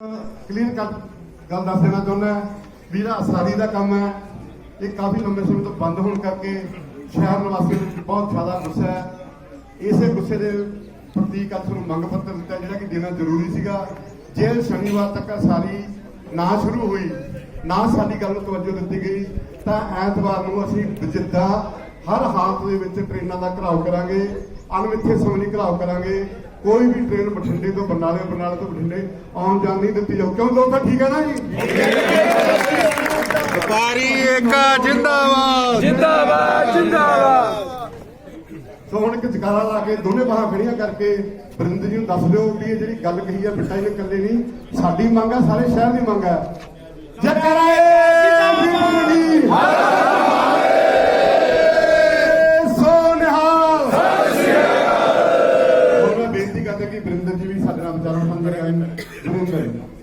Clear ਕਰ ਗੱਲ ਦੱਸ ਦੇਣਾ ਚਾਹੁੰਦਾ ਵੀਰਾ ਅਸਾਰੀ ਦਾ ਕੰਮ ਹੈ। ਇਹ ਕਾਫੀ ਲੰਬੇ ਸਮੇਂ ਤੋਂ ਬੰਦ ਹੋਣ ਕਰਕੇ ਸ਼ਹਿਰ ਨਿਵਾਸੀਆਂ ਵਿੱਚ ਬਹੁਤ ਜ਼ਿਆਦਾ ਗੁੱਸਾ ਹੈ। ਇਸੇ ਗੁੱਸੇ ਦੇ ਪ੍ਰਤੀਕ ਅੱਜ ਨੂੰ ਮੰਗ ਪੱਤਰ ਦਿੱਤਾ ਜਿਹੜਾ ਕਿ ਦੇਣਾ ਜ਼ਰੂਰੀ ਸੀਗਾ। ਜੇ ਸ਼ਨੀਵਾਰ ਤੱਕ ਅਸਾਰੀ ਨਾ ਸ਼ੁਰੂ ਹੋਈ, ਨਾ ਸਾਡੀ ਗੱਲ ਨੂੰ ਤਵੱਜੋ ਦਿੱਤੀ ਗਈ। ਤਾਂ ਐਤਵਾਰ ਨੂੰ ਅਸੀਂ ਬਜਿੱਦਾ ਹਰ ਹਾਲਤ ਦੇ ਵਿੱਚ ਟ੍ਰੇਨਾਂ ਦਾ ਘਰਾਓ ਕਰਾਂਗੇ। ਅਣਮਿੱਥੇ ਸਮੇਂ ਲਈ ਘਰਾਓ ਕਰਾਂਗੇ। ਕੋਈ ਵੀ ਟ੍ਰੇਨ ਬਠਿੰਡੇ ਤੋਂ ਬਰਨਾਲੇ ਬਰਨਾਲੇ ਤੋਂ ਬਠਿੰਡੇ ਆਉਣ ਜਾਣ ਨਹੀਂ ਦਿੱਤੀ ਜਾਊ। ਕਿਉਂ ਲੋਕ ਤਾਂ ਠੀਕ ਹੈ ਨਾ ਜੀ? ਵਪਾਰੀ ਏਕਾ ਜਿੰਦਾਬਾਦ। ਜਿੰਦਾਬਾਦ ਜਿੰਦਾਬਾਦ। ਸੋ ਹੁਣ ਇੱਕ ਜਕਾਰਾ ਲਾ ਕੇ ਦੋਨੇ ਬਾਹਾਂ ਖੜੀਆਂ ਕਰਕੇ ਬਰਿੰਦ ਜੀ ਨੂੰ ਦੱਸ ਦਿਓ ਵੀ ਇਹ ਜਿਹੜੀ ਗੱਲ ਕਹੀ ਆ ਬਿੱਟਾ ਜੀ ਨੇ ਇਕੱਲੇ ਨਹੀਂ। ਸਾਡੀ ਮੰਗ ਆ ਸਾਰੇ ਸ਼ਹਿਰ ਦੀ ਮੰਗ ਆ। ਜਕਾਰਾ ਜੀ ਵਰਿੰਦਰ ਜੀ ਵੀ ਸਾਡੇ ਨਾਲ ਵਿਚਾਰਨ ਸੰਗ ਰਹੇ ਹਨ ਵਰਿੰਦਰ